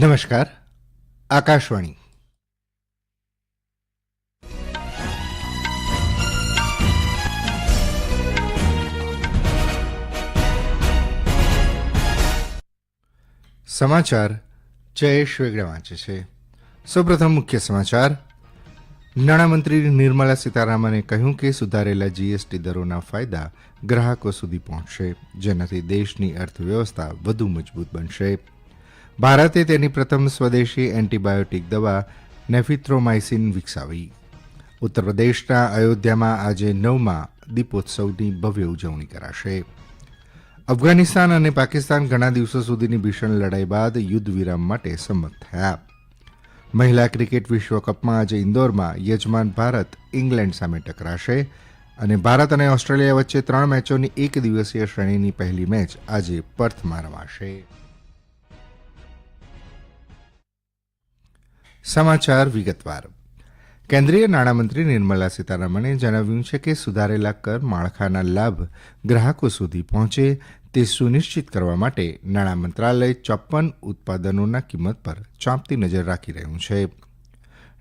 નમસ્કાર, આકાશવાણી. સમાચાર જયેશ વેગડા વાંચે છે. સૌપ્રથમ મુખ્ય સમાચાર. નાણામંત્રી નિર્મલા સીતારામને કહ્યું કે સુધારેલા જીએસટી દરોના ફાયદા ગ્રાહકો સુધી પહોંચશે, જેનાથી દેશની અર્થવ્યવસ્થા વધુ મજબૂત બનશે. ભારતે તેની પ્રથમ સ્વદેશી એન્ટીબાયોટિક દવા નેફિથ્રોમાઇસિન વિકસાવી. ઉત્તર પ્રદેશના અયોધ્યામાં આજે નવમાં દીપોત્સવની ભવ્ય ઉજવણી કરાશે. અફઘાનિસ્તાન અને પાકિસ્તાન ઘણા દિવસો સુધીની ભીષણ લડાઈ બાદ યુદ્ધ વિરામ માટે સંમત થયા. મહિલા ક્રિકેટ વિશ્વકપમાં આજે ઇન્દોરમાં યજમાન ભારત ઇંગ્લેન્ડ સામે ટકરાશે અને ભારત અને ઓસ્ટ્રેલિયા વચ્ચે ત્રણ મેચોની એક દિવસીય શ્રેણીની પહેલી મેચ આજે પર્થમાં રમાશે. સમાચાર વિગતવાર. કેન્દ્રીય નાણામંત્રી નિર્મલા સીતારામણે જણાવ્યું છે કે સુધારેલા કર માળખાના લાભ ગ્રાહકો સુધી પહોંચે તે સુનિશ્ચિત કરવા માટે નાણાં મંત્રાલય ચોપ્પન ઉત્પાદનોના કિંમત પર ચાંપતી નજર રાખી રહ્યું છે.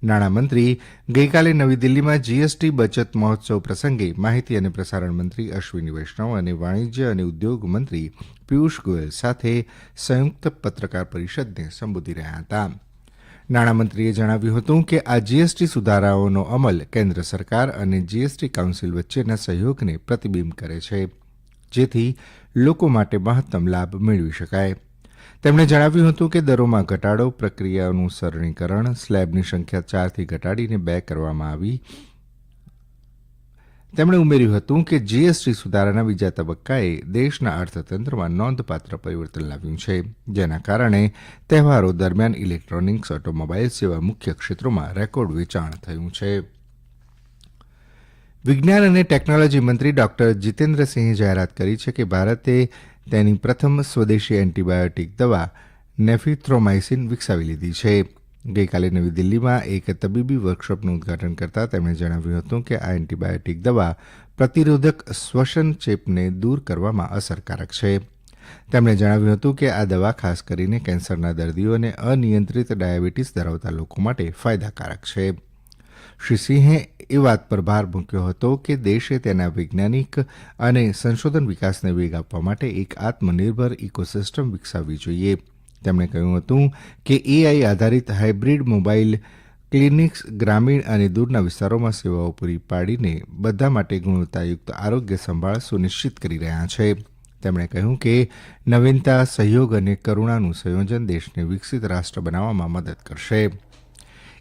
નાણામંત્રી ગઈકાલે નવી દિલ્હીમાં જીએસટી બચત મહોત્સવ પ્રસંગે માહિતી અને પ્રસારણ મંત્રી અશ્વિની વૈષ્ણવ અને વાણિજ્ય અને ઉદ્યોગ મંત્રી પિયુષ ગોયલ સાથે સંયુક્ત પત્રકાર પરિષદને સંબોધી રહ્યા હતા. નાણામંત્રીએ જણાવ્યું હતું કે આ જીએસટી સુધારાઓનો અમલ કેન્દ્ર સરકાર અને જીએસટી કાઉન્સિલ વચ્ચેના સહયોગને પ્રતિબિંબ કરે છે, જેથી લોકો માટે મહત્તમ લાભ મેળવી શકાય. તેમણે જણાવ્યું હતું કે દરોમાં ઘટાડો પ્રક્રિયાનું સરળીકરણ સ્લેબની સંખ્યા ચારથી ઘટાડીને બે કરવામાં આવી તેમણે ઉમેર્યું હતું કે જીએસટી સુધારાના બીજા તબક્કાએ દેશના અર્થતંત્રમાં નોંધપાત્ર પરિવર્તન લાવ્યું છે, જેના કારણે તહેવારો દરમિયાન ઇલેક્ટ્રોનિક્સ ઓટોમોબાઈલ્સ જેવા મુખ્ય ક્ષેત્રોમાં રેકોર્ડ વેચાણ થયું છે. વિજ્ઞાન અને ટેકનોલોજી મંત્રી ડોક્ટર જીતેન્દ્રસિંહે જાહેરાત કરી છે કે ભારતે તેની પ્રથમ સ્વદેશી એન્ટીબાયોટિક દવા નેફિથ્રોમાઇસિન વિકસાવી લીધી છે. ગઈકાલે નવી દિલ્હીમાં એક તબીબી વર્કશોપનું ઉદઘાટન કરતાં તેમણે જણાવ્યું હતું કે આ એન્ટીબાયોટિક દવા પ્રતિરોધક શ્વસન ચેપને દૂર કરવામાં અસરકારક છે. તેમણે જણાવ્યું હતું કે આ દવા ખાસ કરીને કેન્સરના દર્દીઓ અને અનિયંત્રિત ડાયાબિટીસ ધરાવતા લોકો માટે ફાયદાકારક છે. શ્રી સિંહે એ વાત પર ભાર મૂક્યો હતો કે દેશે તેના વૈજ્ઞાનિક અને સંશોધન વિકાસને વેગ આપવા માટે એક આત્મનિર્ભર ઇકોસિસ્ટમ વિકસાવવી જોઈએ. તેમણે કહ્યું હતું કે એઆઈ આધારિત હાઇબ્રિડ મોબાઈલ ક્લિનિક્સ ગ્રામીણ અને દૂરના વિસ્તારોમાં સેવાઓ પૂરી પાડીને બધા માટે ગુણવત્તાયુક્ત આરોગ્ય સંભાળ સુનિશ્ચિત કરી રહ્યા છે. તેમણે કહ્યું કે નવીનતા, સહયોગ અને કરુણાનું સંયોજન દેશને વિકસિત રાષ્ટ્ર બનાવવામાં મદદ કરશે.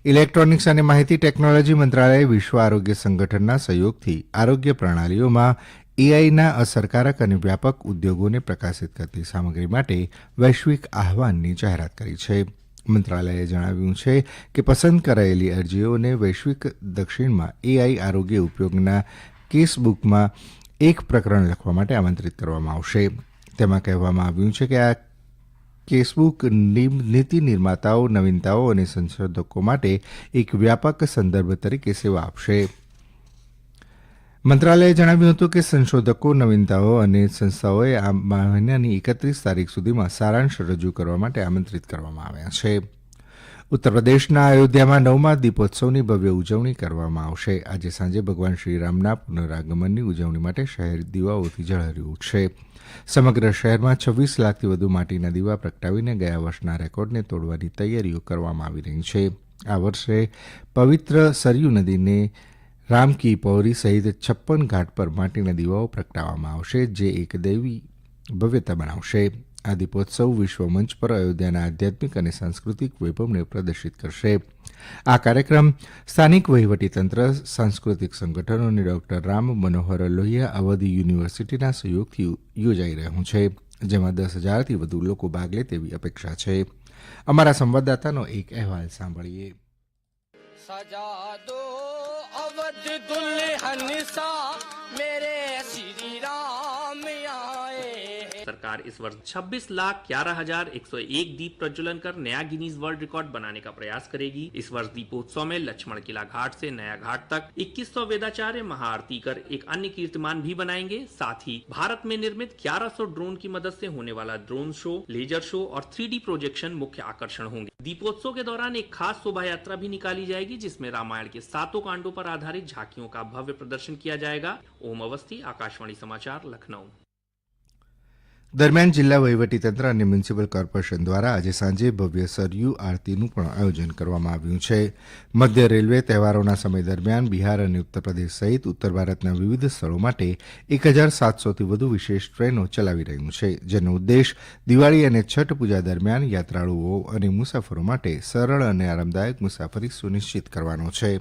ઇલેક્ટ્રોનિક્સ અને માહિતી ટેકનોલોજી મંત્રાલયે વિશ્વ આરોગ્ય સંગઠનના સહયોગથી આરોગ્ય પ્રણાલીઓમાં એઆઈના અસરકારક અને વ્યાપક ઉદ્યોગોને પ્રકાશિત કરતી સામગ્રી માટે વૈશ્વિક આહવાનની જાહેરાત કરી છે. મંત્રાલયે જણાવ્યું છે કે પસંદ કરાયેલી અરજીઓને વૈશ્વિક દક્ષિણમાં એઆઈ આરોગ્ય ઉપયોગના કેસબુકમાં એક પ્રકરણ લખવા માટે આમંત્રિત કરવામાં આવશે. તેમાં કહેવામાં આવ્યું છે કે આ કેસબુક નીતિ નિર્માતાઓ, નવીનતાઓ અને સંશોધકો માટે એક વ્યાપક સંદર્ભ તરીકે સેવા આપશે. મંત્રાલયે જણાવ્યું હતું કે સંશોધકો, નવીનતાઓ અને સંસ્થાઓએ આ મહિનાની એકત્રીસ તારીખ સુધીમાં સારાંશ રજૂ કરવા માટે આમંત્રિત કરવામાં આવ્યા છે. ઉત્તર પ્રદેશના અયોધ્યામાં નવમા દીપોત્સવની ભવ્ય ઉજવણી કરવામાં આવશે. આજે સાંજે ભગવાન શ્રીરામના પુનરાગમનની ઉજવણી માટે શહેર દીવાઓથી ઝળહળી ઉઠશે. સમગ્ર શહેરમાં છવ્વીસ લાખથી વધુ માટીના દીવા પ્રગટાવીને ગયા વર્ષના રેકોર્ડને તોડવાની તૈયારીઓ કરવામાં આવી રહી છે. આ વર્ષે પવિત્ર સરયુ નદીને રામ કી પૌરી સહિત છપ્પન ઘાટ પર માટીના દીવાઓ પ્રગટાવવામાં આવશે, જે એક દૈવી ભવ્યતા બનાવશે. આ દીપોત્સવ વિશ્વ મંચ પર અયોધ્યાના આધ્યાત્મિક અને સાંસ્કૃતિક વૈભવને પ્રદર્શિત કરશે. આ કાર્યક્રમ સ્થાનિક વહીવટીતંત્ર, સાંસ્કૃતિક સંગઠનો અને ડોક્ટર રામ મનોહર લોહિયા, અવધી યુનિવર્સિટીના સહયોગથી યોજાઈ રહ્યું છે, જેમાં દસ હજારથી વધુ લોકો ભાગ લે તેવી અપેક્ષા છે. અમારા સંવાદદાતાનો એક અહેવાલ સાંભળીએ. સજા દો. ਅਵਧ ਦੁਲਹਨ ਸਾ ਮੇਰੇ ਸ਼ਰੀਰਾ सरकार इस वर्ष 26 लाख ग्यारह हज़ार एक सौ एक दीप प्रज्वलन कर नया गिनीज वर्ल्ड रिकॉर्ड बनाने का प्रयास करेगी। इस वर्ष दीपोत्सव में लक्ष्मण किला घाट से नया घाट तक 2100 वेदाचार्य महाआरती कर एक अन्य कीर्तिमान भी बनाएँगे। साथ ही भारत में निर्मित 1100 ड्रोन की मदद से होने वाला ड्रोन शो, लेजर शो और थ्री प्रोजेक्शन मुख्य आकर्षण होंगे। दीपोत्सव के दौरान एक खास शोभा यात्रा भी निकाली जाएगी, जिसमें रामायण के सातों कांडों पर आधारित झांकियों का भव्य प्रदर्शन किया जाएगा। ओम अवस्थी, आकाशवाणी समाचार, लखनऊ। દરમિયાન જિલ્લા વહીવટીતંત્ર અને મ્યુનિસિપલ કોર્પોરેશન દ્વારા આજે સાંજે ભવ્ય સરયુ આરતીનું પણ આયોજન કરવામાં આવ્યું છે. મધ્ય રેલવે તહેવારોના સમય દરમિયાન બિહાર અને ઉત્તરપ્રદેશ સહિત ઉત્તર ભારતના વિવિધ સ્થળો માટે એક હજાર સાતસોથી વધુ વિશેષ ટ્રેનો ચલાવી રહ્યું છે, જેનો ઉદ્દેશ દિવાળી અને છઠ પૂજા દરમિયાન યાત્રાળુઓ અને મુસાફરો માટે સરળ અને આરામદાયક મુસાફરી સુનિશ્ચિત કરવાનો છે.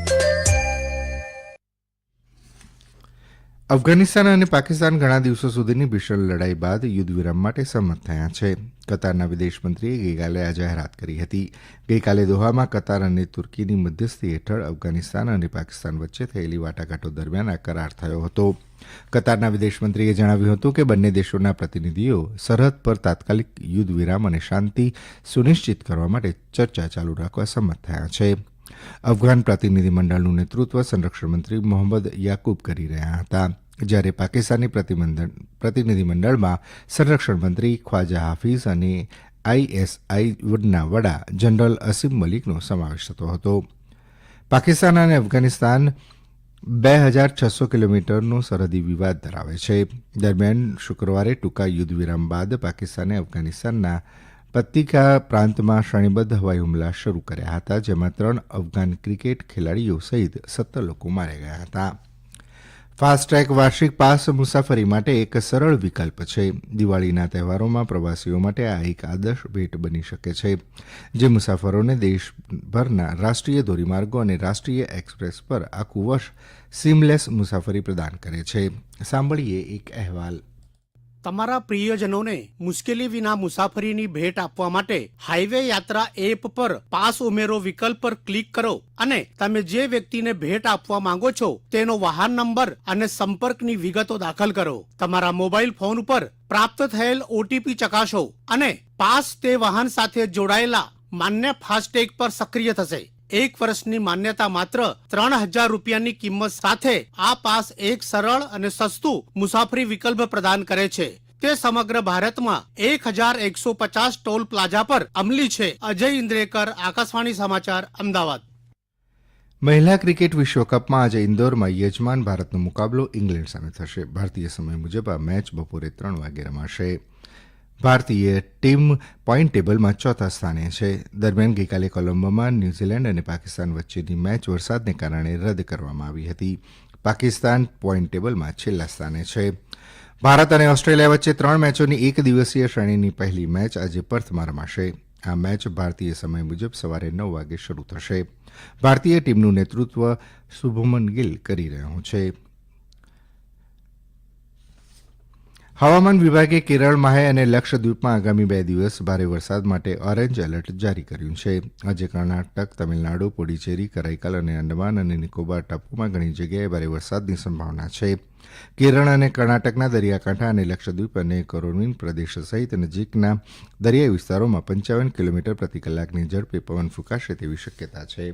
અફઘાનિસ્તાન અને પાકિસ્તાન ઘણા દિવસો સુધીની ભીષણ લડાઈ બાદ યુદ્ધવિરામ માટે સંમત થયા છે. કતારના વિદેશમંત્રીએ ગઈકાલે આ જાહેરાત કરી હતી. ગઈકાલે દોહામાં કતાર અને તુર્કીની મધ્યસ્થી હેઠળ અફઘાનિસ્તાન અને પાકિસ્તાન વચ્ચે થયેલી વાટાઘાટો દરમિયાન આ કરાર થયો હતો. કતારના વિદેશમંત્રીએ જણાવ્યું હતું કે બંને દેશોના પ્રતિનિધિઓ સરહદ પર તાત્કાલિક યુદ્ધ વિરામ અને શાંતિ સુનિશ્ચિત કરવા માટે ચર્ચા ચાલુ રાખવા સંમત થયા છે. અફઘાન પ્રતિનિધિમંડળનું નેતૃત્વ સંરક્ષણ મંત્રી મોહમ્મદ યાકુબ કરી રહ્યા હતા. જ્યારે પાકિસ્તાની પ્રતિનિધિમંડળમાં સંરક્ષણ મંત્રી ખ્વાજા હાફીઝ અને આઈએસઆઈના વડા જનરલ અસીમ મલિકનો સમાવેશ થતો હતો. પાકિસ્તાન અને અફઘાનિસ્તાન બે હજાર છસો કિલોમીટરનો સરહદી વિવાદ ધરાવે છે. દરમિયાન શુક્રવારે ટૂંકા યુદ્ધ વિરામ બાદ પાકિસ્તાને અફઘાનિસ્તાનના પત્તિકા પ્રાંતમાં શ્રેણીબદ્ધ હવાઈ હુમલા શરૂ કર્યા હતા, જેમાં ત્રણ અફઘાન ક્રિકેટ ખેલાડીઓ સહિત સત્તર લોકો માર્યા ગયા હતા. ફાસ્ટ્રેક વાર્ષિક પાસ મુસાફરી માટે એક સરળ વિકલ્પ છે. દિવાળીના તહેવારોમાં પ્રવાસીઓ માટે આ એક આદર્શ ભેટ બની શકે છે, જે મુસાફરોને દેશભરના રાષ્ટ્રીય ધોરીમાર્ગો અને રાષ્ટ્રીય એક્સપ્રેસ પર આખું વર્ષ સીમલેસ મુસાફરી પ્રદાન કરે છે. સાંભળીએ એક અહેવાલ. તમારા પ્રિયજનોને મુશ્કેલી વિના મુસાફરીની ભેટ આપવા માટે હાઈવે યાત્રા એપ પર પાસ ઉમેરો વિકલ્પ પર ક્લિક કરો અને તમે જે વ્યક્તિને ભેટ આપવા માંગો છો તેનો વાહન નંબર અને સંપર્કની વિગતો દાખલ કરો. તમારા મોબાઈલ ફોન ઉપર પ્રાપ્ત થયેલ ઓટીપી ચકાસો અને પાસ તે વાહન સાથે જોડાયેલા માન્ય ફાસ્ટેગ પર સક્રિય થશે. એક વર્ષની માન્યતા માત્ર ત્રણ હજાર રૂપિયાની કિંમત સાથે આ પાસ એક સરળ અને સસ્તું મુસાફરી વિકલ્પ પ્રદાન કરે છે. તે સમગ્ર ભારતમાં એક હજાર એકસો પચાસ ટોલ પ્લાઝા પર અમલી છે. અજય ઇન્દ્રેકર, આકાશવાણી સમાચાર, અમદાવાદ. મહિલા ક્રિકેટ વિશ્વકપમાં આજે ઇન્દોરમાં યજમાન ભારતનો મુકાબલો ઇંગ્લેન્ડ સામે થશે. ભારતીય સમય મુજબ આ મેચ બપોરે ત્રણ વાગે રમાશે. ભારતીય ટીમ પોઈન્ટ ટેબલમાં ચોથા સ્થાને છે. દરમિયાન ગઈકાલે કોલંબોમાં ન્યૂઝીલેન્ડ અને પાકિસ્તાન વચ્ચેની મેચ વરસાદને કારણે રદ કરવામાં આવી હતી. પાકિસ્તાન પોઈન્ટ ટેબલમાં છેલ્લા સ્થાને છે. ભારત અને ઓસ્ટ્રેલિયા વચ્ચે ત્રણ મેચોની એક દિવસીય શ્રેણીની પહેલી મેચ આજે પર્થમાં રમાશે આ મેચ ભારતીય સમય મુજબ સવારે નવ વાગે શરૂ થશે. ભારતીય ટીમનું નેતૃત્વ શુભમન ગિલ કરી રહ્યો છે. હવામાન વિભાગે કેરળ, માહે અને લક્ષદ્વીપમાં આગામી બે દિવસ ભારે વરસાદ માટે ઓરેન્જ એલર્ટ જારી કર્યું છે. આજે કર્ણાટક, તમિલનાડુ, પુડુચેરી, કરાઈકલ અને અંડમાન અને નિકોબાર ટાપુમાં ઘણી જગ્યાએ ભારે વરસાદની સંભાવના છે. કેરળ અને કર્ણાટકના દરિયાકાંઠા અને લક્ષદ્વીપ અને કરોનવીન પ્રદેશ સહિત નજીકના દરિયાઈ વિસ્તારોમાં પંચાવન કિલોમીટર પ્રતિ કલાકની ઝડપે પવન ફૂંકાશે તેવી શક્યતા છે.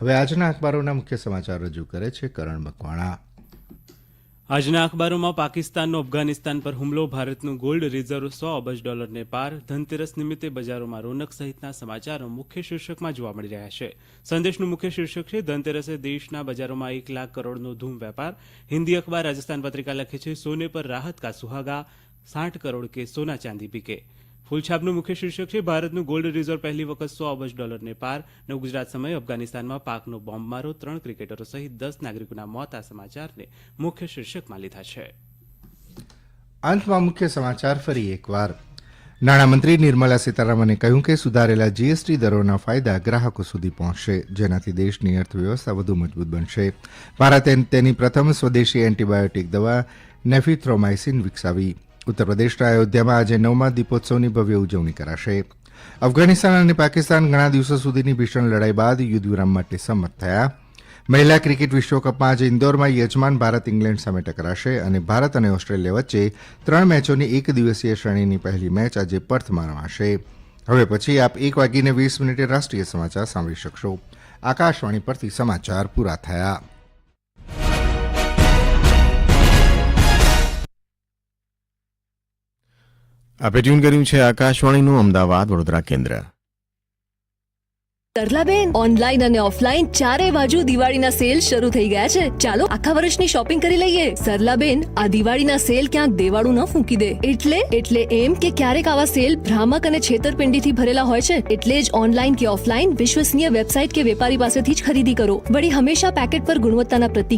હવે આજના અખબારોના મુખ્ય સમાચાર રજૂ કરે છે કરણ મકવાણા. આજના અખબારોમાં પાકિસ્તાનનો અફઘાનિસ્તાન પર હુમલો, ભારતનું ગોલ્ડ રિઝર્વ સો અબજ ડોલરને પાર, ધનતેરસ નિમિત્તે બજારોમાં રોનક સહિતના સમાચારો મુખ્ય શીર્ષકમાં જોવા મળી રહ્યા છે. સંદેશનું મુખ્ય શીર્ષક છે, ધનતેરસે દેશના બજારોમાં એક લાખ કરોડનો ધૂમ વેપાર. હિન્દી અખબાર રાજસ્થાન પત્રિકા લખે છે, સોને પર રાહત કા સુહાગા, સાઠ કરોડ કે સોના ચાંદી બીકે ફૂલછાપનું મુખ્ય શીર્ષક છે, ભારતનું ગોલ્ડ રિઝર્વ પહેલી વખત સો અબજ ડોલરને પાર. નવ ગુજરાત સમયે અફઘાનિસ્તાનમાં પાકનો બોમ્બમારો ત્રણ ક્રિકેટરો સહિત દસ નાગરિકોના મોત આ સમાચારને મુખ્ય શીર્ષકમાં લીધા છે. અંતમાં મુખ્ય સમાચાર ફરી એકવાર. નાણામંત્રી નિર્મલા સીતારામને કહ્યું કે સુધારેલા જીએસટી દરોના ફાયદા ગ્રાહકો સુધી પહોંચશે, જેનાથી દેશની અર્થવ્યવસ્થા વધુ મજબૂત બનશે. ભારતે તેની પ્રથમ સ્વદેશી એન્ટીબાયોટિક દવા નેફિથ્રોમાઇસિન વિકસાવી. ઉત્તર પ્રદેશના અયોધ્યામાં આજે નવમા દીપોત્સવની ભવ્ય ઉજવણી કરાશે. અફઘાનિસ્તાન અને પાકિસ્તાન ઘણા દિવસો સુધીની ભીષણ લડાઈ બાદ યુદ્ધ વિરામ માટે સંમત થયા. મહિલા ક્રિકેટ વિશ્વકપમાં આજે ઇન્દોરમાં યજમાન ભારત ઇંગ્લેન્ડ સામે ટકરાશે અને ભારત અને ઓસ્ટ્રેલિયા વચ્ચે ત્રણ મેચોની એક દિવસીય શ્રેણીની પહેલી મેચ આજે પર્થમાં રમાશે હવે પછી આપ એક વાગીને વીસ મિનિટે રાષ્ટ્રીય સમાચાર સાંભળી શકશો. આકાશવાણી પરથી સમાચાર પૂરા થયા. આપણે ટ્યુન કર્યું છે આકાશવાણીનું અમદાવાદ, વડોદરા કેન્દ્ર. તરલાબેન ઓનલાઈન અને ઓફલાઈન ચારે બાજુ દિવાળીના સેલ શરૂ થઈ ગયા છે. ચાલો આખા વર્ષની શોપિંગ કરી લઈએ. સરલાબેન આ દિવાળીના સેલ ક્યાંક દેવાળું ન ફૂંકી દે. એટલે એટલે એમ કે ક્યારેક આવા સેલ ભ્રામક અને છેતરપિંડીથી ભરેલા હોય છે. એટલે જ ઓનલાઈન કે ઓફલાઈન વિશ્વસનીય વેબસાઇટ કે વેપારી પાસેથી જ ખરીદી કરો. વળી હંમેશા પેકેટ પર ગુણવત્તાના પ્રતીક